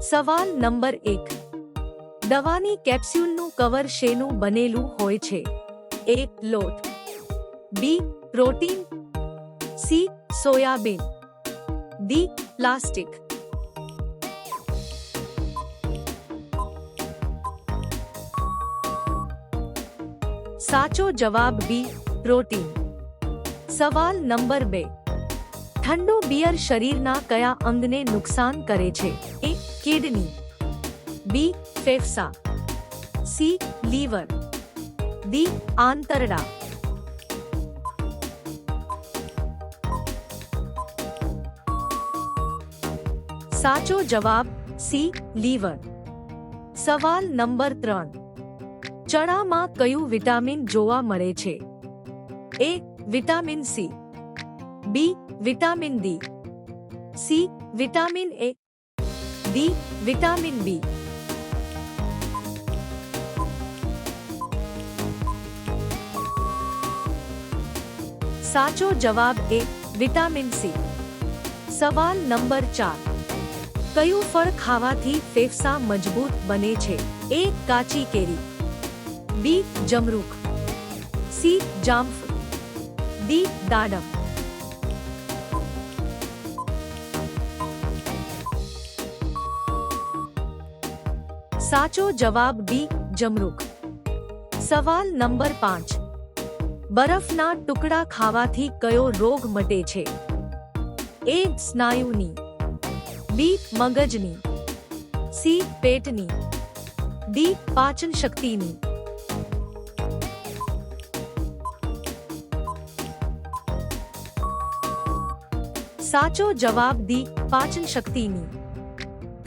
સવાલ નંબર એક. દવાની કેપ્સ્યુલનું કવર શેનું બનેલું હોય છે? A, lot. B, protein. C, soybean. D, plastic. સાચો જવાબ બી, પ્રોટીન. સવાલ નંબર બે. ઠંડુ બિયર શરીરના કયા અંગને નુકસાન કરે છે? A, kidney. બી, ફેફસા. C, liver. ડી, આંતરડા. સાચો જવાબ, સી, લીવર. સવાલ નંબર ત્રણ. ચણામાં કયું વિટામિન જોવા મળે છે? A, vitamin C. B vitamin D C vitamin A D vitamin B સાચો જવાબ એ વિટામિન સી સવાલ નંબર ચાર કયું ફળ ખાવાથી ફેફસા મજબૂત બને છે એ કાચી કેરી બી જમરૂખ સી જામફળ ડી દાડમ સાચો જવાબ ડી જમરૂખ સવાલ નંબર પાંચ. બરફના ટુકડા ખાવાથી કયો રોગ મટે છે? એ, સ્નાયુની. બી, મગજની. સી, પેટની. ડી, પાચન શક્તિની. સાચો જવાબ દી પાચન શક્તિની.